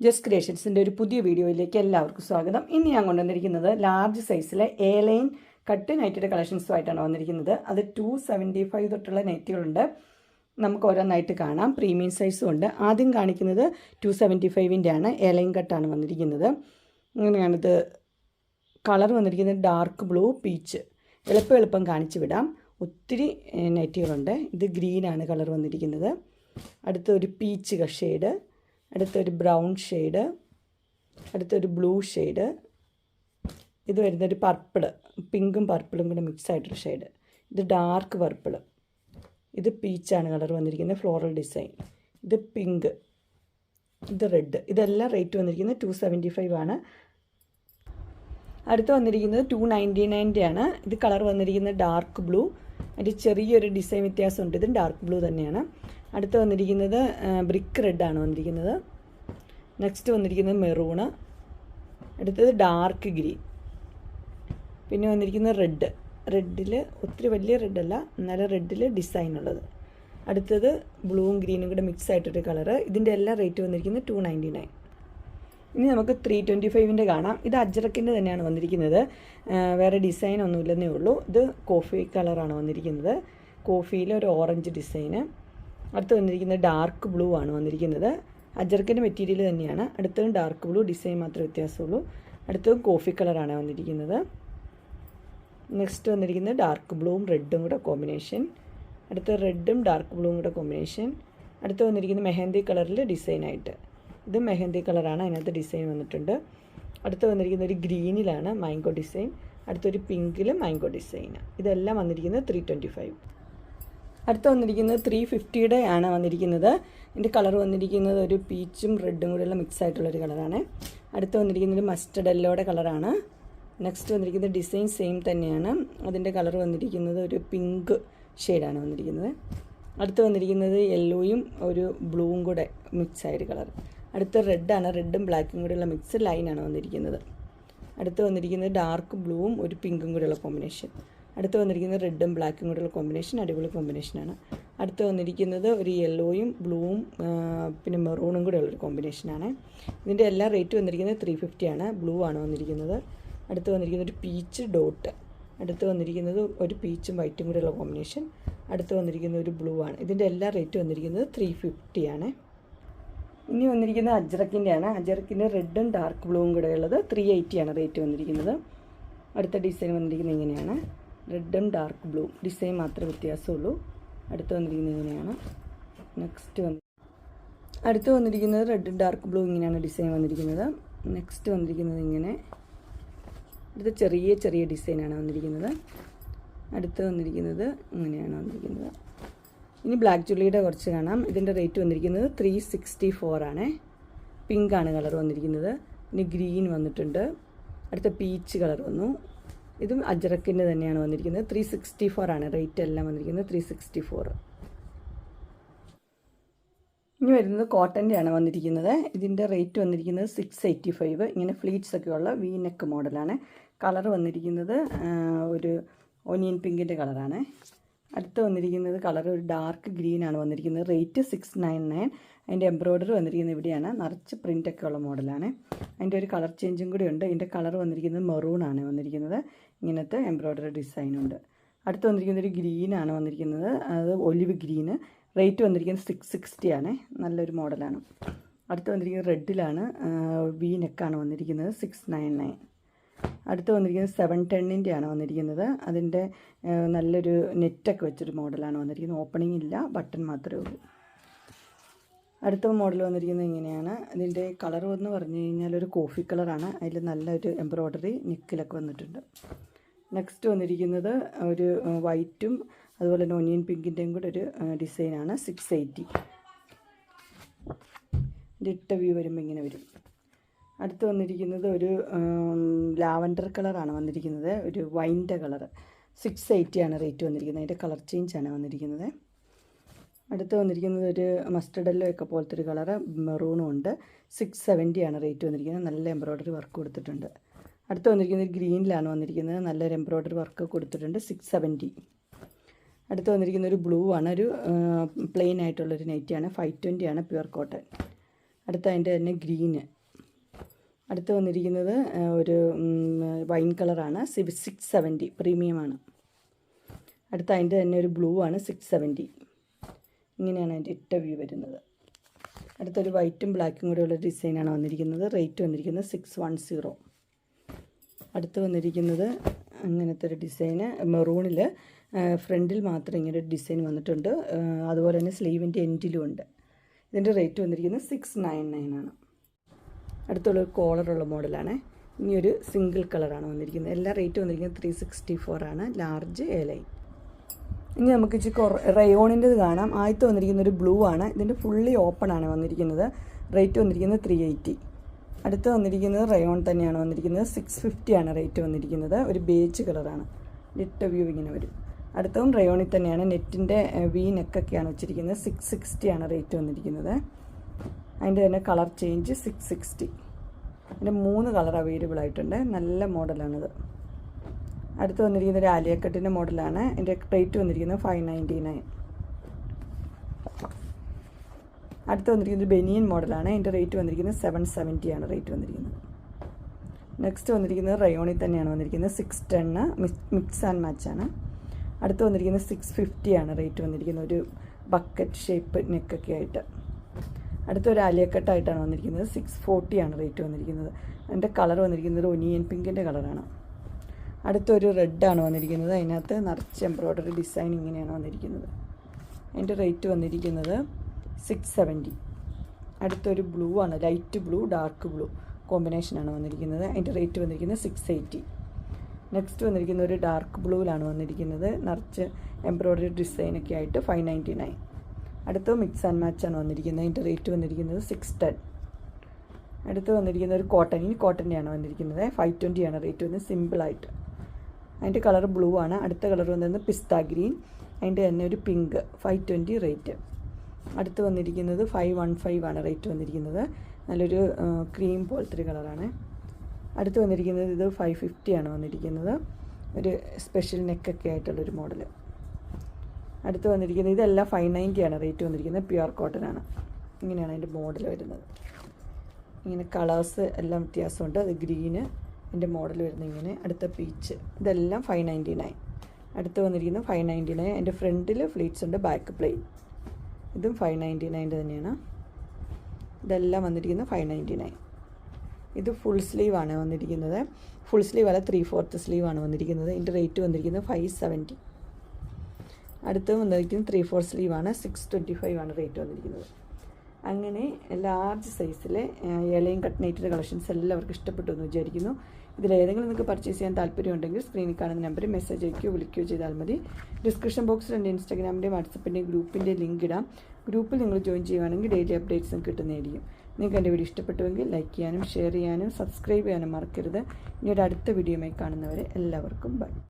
Just ക്രിയേഷൻസിന്റെ ഒരു പുതിയ വീഡിയോയിലേക്ക് എല്ലാവർക്കും സ്വാഗതം. ഇന്ന് ഞാൻ കൊണ്ടുവന്നിരിക്കുന്നത് ലാർജ് സൈസിലെ എ ലൈൻ കട്ട് നൈറ്റിയുടെ കളക്ഷൻസുമായിട്ടാണ് വന്നിരിക്കുന്നത്. അത് ടു സെവന്റി ഫൈവ് തൊട്ടുള്ള നൈറ്റുകളുണ്ട് നമുക്ക് ഓരോന്നായിട്ട് കാണാം. പ്രീമിയം സൈസും ഉണ്ട്. ആദ്യം കാണിക്കുന്നത് ടു സെവന്റി ഫൈവിന്റെ ആണ് എ ലൈൻ കട്ടാണ് വന്നിരിക്കുന്നത്. അങ്ങനെയാണിത് കളർ വന്നിരിക്കുന്നത് ഡാർക്ക് ബ്ലൂ പീച്ച് എളുപ്പം എളുപ്പം കാണിച്ചു വിടാം. ഒത്തിരി നൈറ്റികളുണ്ട് ഇത് ഗ്രീനാണ് കളർ വന്നിരിക്കുന്നത്. അടുത്ത ഒരു പീച്ച് ഷെയ്ഡ് അടുത്തൊരു ബ്രൗൺ ഷെയ്ഡ് അടുത്തൊരു ബ്ലൂ ഷെയ്ഡ് ഇത് വരുന്നൊരു പർപ്പിൾ പിങ്കും പർപ്പിളും കൂടെ മിക്സ് ആയിട്ടൊരു ഷെയ്ഡ്. ഇത് ഡാർക്ക് പർപ്പിൾ ഇത് പീച്ചാണ് കളർ വന്നിരിക്കുന്നത് ഫ്ലോറൽ ഡിസൈൻ. ഇത് പിങ്ക് ഇത് റെഡ്. ഇതെല്ലാം റേറ്റ് വന്നിരിക്കുന്നത് ടു സെവന്റി ഫൈവ് ആണ്. അടുത്ത് വന്നിരിക്കുന്നത് ടു നയന്റി നയന്റെ ആണ്. ഇത് കളർ വന്നിരിക്കുന്നത് ഡാർക്ക് ബ്ലൂ. അതിന്റെ ചെറിയൊരു ഡിസൈൻ വ്യത്യാസമുണ്ട്. ഇതും ഡാർക്ക് ബ്ലൂ തന്നെയാണ്. അടുത്ത് വന്നിരിക്കുന്നത് ബ്രിക്ക് റെഡാണ് വന്നിരിക്കുന്നത്. നെക്സ്റ്റ് വന്നിരിക്കുന്നത് മെറൂണ് അടുത്തത് ഡാർക്ക് ഗ്രീൻ പിന്നെ വന്നിരിക്കുന്നത് റെഡ് റെഡിൽ ഒത്തിരി വലിയ റെഡല്ല എന്നാലും റെഡിൽ ഡിസൈൻ ഉള്ളത്. അടുത്തത് ബ്ലൂവും ഗ്രീനും കൂടെ മിക്സ് ആയിട്ടൊരു കളറ് ഇതിന്റെ എല്ലാ റേറ്റ് വന്നിരിക്കുന്നത് ടു നയന്റി നയൻ ഇനി നമുക്ക് ത്രീ ട്വന്റി ഫൈവിന്റെ കാണാം. ഇത് അജ്രക്കിന്റെ തന്നെയാണ് വന്നിരിക്കുന്നത്. വേറെ ഡിസൈൻ ഒന്നുമില്ലെന്നേ ഉള്ളൂ. ഇത് കോഫി കളറാണ് വന്നിരിക്കുന്നത്. കോഫിയിൽ ഒരു ഓറഞ്ച് ഡിസൈന് അടുത്ത് വന്നിരിക്കുന്നത് ഡാർക്ക് ബ്ലൂ ആണ് വന്നിരിക്കുന്നത്. അജർക്കിന്റെ മെറ്റീരിയൽ തന്നെയാണ്. അടുത്തതും ഡാർക്ക് ബ്ലൂ ഡിസൈൻ മാത്രമേ വ്യത്യാസമുള്ളൂ. അടുത്തതും കോഫി കളറാണ് വന്നിരിക്കുന്നത്. നെക്സ്റ്റ് വന്നിരിക്കുന്നത് ഡാർക്ക് ബ്ലൂവും റെഡും കൂടെ കോമ്പിനേഷൻ അടുത്ത റെഡും ഡാർക്ക് ബ്ലൂവും കൂടെ കോമ്പിനേഷൻ അടുത്ത് വന്നിരിക്കുന്നത് മെഹന്തി കളറിൽ ഡിസൈനായിട്ട് ഇത് മെഹന്തി കളറാണ് അതിനകത്ത് ഡിസൈൻ വന്നിട്ടുണ്ട്. അടുത്ത് വന്നിരിക്കുന്ന ഒരു ഗ്രീനിലാണ് മാംഗോ ഡിസൈൻ അടുത്തൊരു പിങ്കിലും മാംഗോ ഡിസൈൻ ഇതെല്ലാം വന്നിരിക്കുന്നത് ത്രീ ട്വന്റി ഫൈവ് അടുത്ത് വന്നിരിക്കുന്നത് ത്രീ ഫിഫ്റ്റിയുടെ ആണ് വന്നിരിക്കുന്നത്. ഇതിന്റെ കളർ വന്നിരിക്കുന്നത് ഒരു പീച്ചും റെഡും കൂടെയുള്ള മിക്സ് ആയിട്ടുള്ളൊരു കളറാണ് അടുത്ത് വന്നിരിക്കുന്നത് മസ്റ്റർഡ് എല്ലോയുടെ കളറാണ് നെക്സ്റ്റ് വന്നിരിക്കുന്നത് ഡിസൈൻ സെയിം തന്നെയാണ്. അതിന്റെ കളർ വന്നിരിക്കുന്നത് ഒരു പിങ്ക് ഷെയ്ഡാണ് വന്നിരിക്കുന്നത്. അടുത്ത് വന്നിരിക്കുന്നത് യെല്ലോയും ഒരു ബ്ലൂവും കൂടെ മിക്സ് ആയൊരു കളർ അടുത്ത് റെഡാണ് റെഡും ബ്ലാക്കും കൂടെയുള്ള മിക്സ് ലൈനാണ് വന്നിരിക്കുന്നത്. അടുത്ത് വന്നിരിക്കുന്നത് ഡാർക്ക് ബ്ലൂവും ഒരു പിങ്കും കൂടെയുള്ള കോമ്പിനേഷൻ അടുത്ത് വന്നിരിക്കുന്നത് റെഡും ബ്ലാക്കും കൂടെയുള്ള കോമ്പിനേഷൻ അടിപൊളി കോമ്പിനേഷനാണ് അടുത്ത് വന്നിരിക്കുന്നത് ഒരു യെല്ലോയും ബ്ലൂവും പിന്നെ മെറൂണും കൂടെ ഉള്ളൊരു കോമ്പിനേഷനാണ് ഇതിന്റെ എല്ലാ റേറ്റ് വന്നിരിക്കുന്നത് ത്രീ ഫിഫ്റ്റി ആണ്. ബ്ലൂ ആണ് വന്നിരിക്കുന്നത്. അടുത്ത് വന്നിരിക്കുന്നത് ഒരു പീച്ച് ഡോട്ട് അടുത്ത് വന്നിരിക്കുന്നത് ഒരു പീച്ചും വൈറ്റും കൂടെയുള്ള കോമ്പിനേഷൻ അടുത്ത് വന്നിരിക്കുന്നത് ഒരു ബ്ലൂ ആണ്. ഇതിന്റെ എല്ലാ റേറ്റ് വന്നിരിക്കുന്നത് ത്രീ ഫിഫ്റ്റിയാണ് ഇനി വന്നിരിക്കുന്നത് അജ്രക്കിന്റെ ആണ്. അജ്രക്കിന്റെ റെഡും ഡാർക്ക് ബ്ലൂവും കൂടെയുള്ളത് ത്രീ എയ്റ്റിയാണ് റേറ്റ് വന്നിരിക്കുന്നത്. അടുത്ത ഡിസൈൻ വന്നിരിക്കുന്നത് ഇങ്ങനെയാണ്. റെഡും ഡാർക്ക് ബ്ലൂ ഡിസൈൻ മാത്രമേ വ്യത്യാസമുള്ളൂ. അടുത്ത് വന്നിരിക്കുന്നത് ഇങ്ങനെയാണ്. നെക്സ്റ്റ് വന്ന് അടുത്ത് വന്നിരിക്കുന്നത് റെഡ് ഡാർക്ക് ബ്ലൂ ഇങ്ങനെയാണ് ഡിസൈൻ വന്നിരിക്കുന്നത്. നെക്സ്റ്റ് വന്നിരിക്കുന്നത് ഇങ്ങനെ. അടുത്ത് ചെറിയ ചെറിയ ഡിസൈനാണ് വന്നിരിക്കുന്നത്. അടുത്ത് വന്നിരിക്കുന്നത് ഇങ്ങനെയാണ് വന്നിരിക്കുന്നത്. ഇനി ബ്ലാക്ക് ജുള്ളിയുടെ കുറച്ച് കാണാം. ഇതിന്റെ റേറ്റ് വന്നിരിക്കുന്നത് ത്രീ സിക്സ്റ്റി ഫോർ ആണ്. പിങ്ക് ആണ് കളർ വന്നിരിക്കുന്നത്. ഇനി ഗ്രീൻ വന്നിട്ടുണ്ട്. അടുത്ത പീച്ച് കളർ വന്നു. ഇതും അജറക്കിന്റെ തന്നെയാണ് വന്നിരിക്കുന്നത്. ത്രീ സിക്സ്റ്റി ഫോർ ആണ്. റേറ്റ് എല്ലാം വന്നിരിക്കുന്നത് ത്രീ സിക്സ്റ്റി ഫോർ ഇനി വരുന്നത് കോട്ടന്റെ ആണ് വന്നിരിക്കുന്നത്. ഇതിന്റെ റേറ്റ് വന്നിരിക്കുന്നത് സിക്സ് എയ്റ്റി ഫൈവ് ഇങ്ങനെ ഫ്ലീറ്റ്സ് ഒക്കെ ഉള്ള വി നെക്ക് മോഡലാണ് കളർ വന്നിരിക്കുന്നത് ഒരു ഒനിയൻ പിങ്കിന്റെ കളറാണ് അടുത്ത് വന്നിരിക്കുന്നത് കളർ ഒരു ഡാർക്ക് ഗ്രീൻ ആണ് വന്നിരിക്കുന്നത്. റേറ്റ് സിക്സ് നയൻ നയൻ അതിന്റെ എംബ്രോയ്ഡറി വന്നിരിക്കുന്നത് ഇവിടെയാണ്. നിറച്ച് പ്രിന്റൊക്കെ ഉള്ള മോഡലാണ് അതിന്റെ ഒരു കളർ ചേഞ്ചും കൂടി ഉണ്ട്. ഇതിന്റെ കളർ വന്നിരിക്കുന്നത് മെറൂൺ ആണ് വന്നിരിക്കുന്നത്. ഇങ്ങനത്തെ എംബ്രോയ്ഡറി ഡിസൈനുണ്ട് അടുത്ത് വന്നിരിക്കുന്നത് ഒരു ഗ്രീനാണ് വന്നിരിക്കുന്നത്. അത് ഒലിവ് ഗ്രീന് റേറ്റ് വന്നിരിക്കുന്നത് സിക്സ് സിക്സ്റ്റി ആണ്. നല്ലൊരു മോഡലാണ്. അടുത്ത് വന്നിരിക്കുന്നത് റെഡിലാണ്. വി നെക്കാണ് വന്നിരിക്കുന്നത് സിക്സ് നയൻ നയൻ. അടുത്ത് വന്നിരിക്കുന്നത് സെവൻ ടെണ്ണിന്റെ ആണ് വന്നിരിക്കുന്നത്. അതിന്റെ നല്ലൊരു നെറ്റൊക്കെ വെച്ചൊരു മോഡലാണ് വന്നിരിക്കുന്നത്. ഓപ്പണിംഗ് ഇല്ല ബട്ടൺ മാത്രമേ ഉള്ളൂ. അടുത്ത മോഡൽ വന്നിരിക്കുന്നത് ഇങ്ങനെയാണ്. ഇതിന്റെ കളർ എന്ന് പറഞ്ഞു കഴിഞ്ഞാൽ ഒരു കോഫി കളറാണ്. അതിൽ നല്ലൊരു എംബ്രോയ്ഡറി നിക്കിലൊക്കെ വന്നിട്ടുണ്ട്. നെക്സ്റ്റ് വന്നിരിക്കുന്നത് ഒരു വൈറ്റും അതുപോലെ തന്നെ ഒനിയൻ പിങ്കിന്റെയും കൂടെ ഒരു ഡിസൈനാണ് സിക്സ് എയ്റ്റി ഇട്ട വ്യൂ വരുമ്പോൾ ഇങ്ങനെ വരും. അടുത്ത് വന്നിരിക്കുന്നത് ഒരു ലാവൻഡർ കളറാണ് വന്നിരിക്കുന്നത്. ഒരു വൈന്റെ കളർ സിക്സ് എയ്റ്റിയാണ് റേറ്റ് വന്നിരിക്കുന്നത്. അതിന്റെ കളർ ചേഞ്ച് ആണ് വന്നിരിക്കുന്നത്. അടുത്ത് വന്നിരിക്കുന്നത് ഒരു മസ്റ്റർഡ് യെല്ലോ ഒക്കെ പോലത്തെ ഒരു കളറ് മെറൂണും ഉണ്ട്. സിക്സ് സെവന്റിയാണ് റേറ്റ് വന്നിരിക്കുന്നത്. നല്ല എംബ്രോയ്ഡറി വർക്ക് കൊടുത്തിട്ടുണ്ട്. അടുത്ത് വന്നിരിക്കുന്നത് ഗ്രീനിലാണ് വന്നിരിക്കുന്നത്. നല്ലൊരു എംബ്രോയ്ഡറി വർക്ക് കൊടുത്തിട്ടുണ്ട്. സിക്സ് സെവന്റി അടുത്ത് വന്നിരിക്കുന്ന ഒരു ബ്ലൂ ആണ്. ഒരു പ്ലെയിൻ ആയിട്ടുള്ളൊരു നൈറ്റിയാണ് ഫൈവ് ട്വന്റി ആണ് പ്യുവർ കോട്ടൺ അടുത്ത അതിന്റെ തന്നെ ഗ്രീന്. അടുത്ത് വന്നിരിക്കുന്നത് ഒരു വൈൻ കളറാണ് സിക്സ് സെവന്റി പ്രീമിയമാണ് അടുത്ത അതിന്റെ തന്നെ ഒരു ബ്ലൂ ആണ്. സിക്സ് സെവന്റി ഇങ്ങനെയാണ് അതിന്റെ ഇട്ട വ്യൂ വരുന്നത്. അടുത്തൊരു വൈറ്റും ബ്ലാക്കും കൂടെയുള്ള ഡിസൈനാണ് വന്നിരിക്കുന്നത്. റേറ്റ് വന്നിരിക്കുന്നത് സിക്സ് വൺ സീറോ അടുത്ത് വന്നിരിക്കുന്നത് അങ്ങനത്തെ ഒരു ഡിസൈന് മെറൂണിൽ ഫ്രണ്ടിൽ മാത്രം ഇങ്ങനെ ഒരു ഡിസൈൻ വന്നിട്ടുണ്ട്. അതുപോലെ തന്നെ സ്ലീവിന്റെ എൻഡിലും ഉണ്ട്. ഇതിന്റെ റേറ്റ് വന്നിരിക്കുന്നത് സിക്സ് നയൻ നയൻ ആണ്. അടുത്തുള്ള ഒരു കോളറുള്ള മോഡലാണ്. ഇനി ഒരു സിംഗിൾ കളറാണ് വന്നിരിക്കുന്നത്. എല്ലാ റേറ്റ് വന്നിരിക്കുന്നത് ത്രീ സിക്സ്റ്റി ഫോർ ആണ്. ലാർജ് എ ലൈൻ ഇനി നമുക്ക് ഇച്ചിരി റയോണിന്റെത് കാണാം. ആദ്യത്തെ വന്നിരിക്കുന്ന ഒരു ബ്ലൂ ആണ്. ഇതിന്റെ ഫുള്ളി ഓപ്പൺ ആണ് വന്നിരിക്കുന്നത്. റേറ്റ് വന്നിരിക്കുന്നത് ത്രീ എയ്റ്റി അടുത്ത് വന്നിരിക്കുന്നത് റയോൺ തന്നെയാണ് വന്നിരിക്കുന്നത്. സിക്സ് ഫിഫ്റ്റി ആണ് റേറ്റ് വന്നിരിക്കുന്നത്. ഒരു ബേജ് കളറാണ് നെറ്റ് വ്യൂ ഇങ്ങനെ വരും. അടുത്തതും റയോണിൽ തന്നെയാണ്. നെറ്റിന്റെ വി നെക്കൊക്കെയാണ് വെച്ചിരിക്കുന്നത്. സിക്സ് സിക്സ്റ്റി ആണ് റേറ്റ് വന്നിരിക്കുന്നത്. അതിന്റെ തന്നെ കളർ ചേഞ്ച് സിക്സ് സിക്സ്റ്റി അതിന്റെ മൂന്ന് കളർ അവൈലബിൾ ആയിട്ടുണ്ട്. നല്ല മോഡലാണിത് അടുത്ത് വന്നിരിക്കുന്നത് ഒരു ആലിയക്കട്ടിന്റെ മോഡലാണ് എന്റെ റേറ്റ് വന്നിരിക്കുന്നത് ഫൈവ് നയന്റി നയൻ അടുത്ത് വന്നിരിക്കുന്നത് ബെനിയൻ മോഡലാണ്. അതിന്റെ റേറ്റ് വന്നിരിക്കുന്നത് സെവൻ സെവന്റിയാണ് റേറ്റ് വന്നിരിക്കുന്നത്. നെക്സ്റ്റ് വന്നിരിക്കുന്നത് റയോണിൽ തന്നെയാണ് വന്നിരിക്കുന്നത്. സിക്സ് ടെണ്ണ് മിക്സ് ആൻഡ് മാച്ചാണ് അടുത്ത് വന്നിരിക്കുന്നത് സിക്സ് ഫിഫ്റ്റിയാണ് റേറ്റ് വന്നിരിക്കുന്നത്. ഒരു ബക്കറ്റ് ഷേപ്പ് നെക്കൊക്കെ ആയിട്ട്. അടുത്തൊരു ആലിയക്കട്ടായിട്ടാണ് വന്നിരിക്കുന്നത്. സിക്സ് ഫോർട്ടിയാണ് റേറ്റ് വന്നിരിക്കുന്നത്. അതിന്റെ കളർ വന്നിരിക്കുന്നത് ഒരു ഒനിയൻ പിങ്കിന്റെ കളറാണ് അടുത്തൊരു റെഡാണ് വന്നിരിക്കുന്നത്. അതിനകത്ത് നിറച്ച് എംബ്രോയ്ഡറി ഡിസൈൻ ഇങ്ങനെയാണ് വന്നിരിക്കുന്നത്. അതിന്റെ റേറ്റ് വന്നിരിക്കുന്നത് സിക്സ് സെവന്റി അടുത്തൊരു ബ്ലൂ ആണ് ലൈറ്റ് ബ്ലൂ ഡാർക്ക് ബ്ലൂ കോമ്പിനേഷനാണ് വന്നിരിക്കുന്നത്. അതിന്റെ റേറ്റ് വന്നിരിക്കുന്നത് സിക്സ് എയ്റ്റി നെക്സ്റ്റ് വന്നിരിക്കുന്ന ഒരു ഡാർക്ക് ബ്ലൂവിലാണ് വന്നിരിക്കുന്നത്. നിറച്ച് എംബ്രോയ്ഡറി ഡിസൈനൊക്കെ ആയിട്ട് ഫൈവ് നയന്റി നയൻ അടുത്ത മിക്സ് ആൻഡ് മാച്ച് ആണ് വന്നിരിക്കുന്നത്. അതിന്റെ റേറ്റ് വന്നിരിക്കുന്നത് സിക്സ് ടെൻ അടുത്ത് വന്നിരിക്കുന്ന ഒരു കോട്ടൺ ഇനി കോട്ടന്റെയാണ് വന്നിരിക്കുന്നത്. ഫൈവ് ട്വന്റി ആണ് റേറ്റ് വന്നത് സിമ്പിളായിട്ട് അതിന്റെ കളർ ബ്ലൂ ആണ്. അടുത്ത കളർ വന്നിരുന്നത് പിസ്ത ഗ്രീൻ അതിന്റെ തന്നെ ഒരു പിങ്ക് ഫൈവ് ട്വന്റി റേറ്റ് അടുത്ത് വന്നിരിക്കുന്നത് ഫൈവ് വൺ ഫൈവ് ആണ് റേറ്റ് വന്നിരിക്കുന്നത്. നല്ലൊരു ക്രീം പോലത്തെ ഒരു കളറാണ് അടുത്ത് വന്നിരിക്കുന്നത് ഇത് ഫൈവ് ഫിഫ്റ്റി ആണ് വന്നിരിക്കുന്നത്. ഒരു സ്പെഷ്യൽ നെക്കൊക്കെ ആയിട്ടുള്ളൊരു മോഡൽ അടുത്ത് വന്നിരിക്കുന്നത് ഇതെല്ലാം ഫൈവ് നയന്റി ആണ് റേറ്റ് വന്നിരിക്കുന്നത്. പ്യുവർ കോട്ടൺ ആണ്. ഇങ്ങനെയാണ് അതിന്റെ മോഡൽ വരുന്നത്. ഇങ്ങനെ കളേഴ്സ് എല്ലാം വ്യത്യാസമുണ്ട്. അത് ഗ്രീന് എന്റെ മോഡൽ വരുന്നത് ഇങ്ങനെ. അടുത്ത പീച്ച് ഇതെല്ലാം ഫൈവ് നയന്റി നയൻ അടുത്ത് വന്നിരിക്കുന്നത് ഫൈവ് നയന്റി നയൻ എന്റെ ഫ്രണ്ടിൽ ഫ്ലീറ്റ്സ് ഉണ്ട് ബാക്ക് പ്ലെയിൻ ഇതും ഫൈവ് നയന്റി നയന്റെ തന്നെയാണ്. ഇതെല്ലാം വന്നിരിക്കുന്നത് ഫൈവ് നയന്റി നയൻ ഇത് ഫുൾ സ്ലീവാണ് വന്നിരിക്കുന്നത്. ഫുൾ സ്ലീവ് അല്ല ത്രീ ഫോർത്ത് സ്ലീവാണ് വന്നിരിക്കുന്നത്. ഇതിന്റെ റേറ്റ് വന്നിരിക്കുന്നത് ഫൈവ് സെവന്റി അടുത്ത് വന്നിരിക്കുന്നത് ത്രീ ഫോർ സ്ലീവാണ് സിക്സ് ട്വന്റി ഫൈവ് ആണ് റേറ്റ് വന്നിരിക്കുന്നത്. അങ്ങനെ ലാർജ് സൈസിലെ ഇലയും കട്ട് കളക്ഷൻസ് എല്ലാവർക്കും ഇഷ്ടപ്പെട്ടു എന്ന് വിചാരിക്കുന്നു. ഇതിലേതെങ്കിലും നിങ്ങൾക്ക് പർച്ചേസ് ചെയ്യാൻ താല്പര്യമുണ്ടെങ്കിൽ സ്ക്രീനിൽ കാണുന്ന നമ്പറിൽ മെസ്സേജ് അയക്കുകയോ വിളിക്കുകയോ ചെയ്താൽ മതി. ഡിസ്ക്രിപ്ഷൻ ബോക്സിൽ എന്റെ ഇൻസ്റ്റാഗ്രാമിന്റെയും വാട്സപ്പിന്റെയും ഗ്രൂപ്പിന്റെ ലിങ്ക് ഇടാം. ഗ്രൂപ്പിൽ നിങ്ങൾ ജോയിൻ ചെയ്യുകയാണെങ്കിൽ ഡെയിലി അപ്ഡേറ്റ്സും കിട്ടുന്നതായിരിക്കും. നിങ്ങൾക്ക് എന്റെ വീഡിയോ ഇഷ്ടപ്പെട്ടുവെങ്കിൽ ലൈക്ക് ചെയ്യാനും ഷെയർ ചെയ്യാനും സബ്സ്ക്രൈബ് ചെയ്യാനും മറക്കരുത്. ഇനി ഒരു അടുത്ത വീഡിയോയുമായി കാണുന്നവരെ എല്ലാവർക്കും ബൈ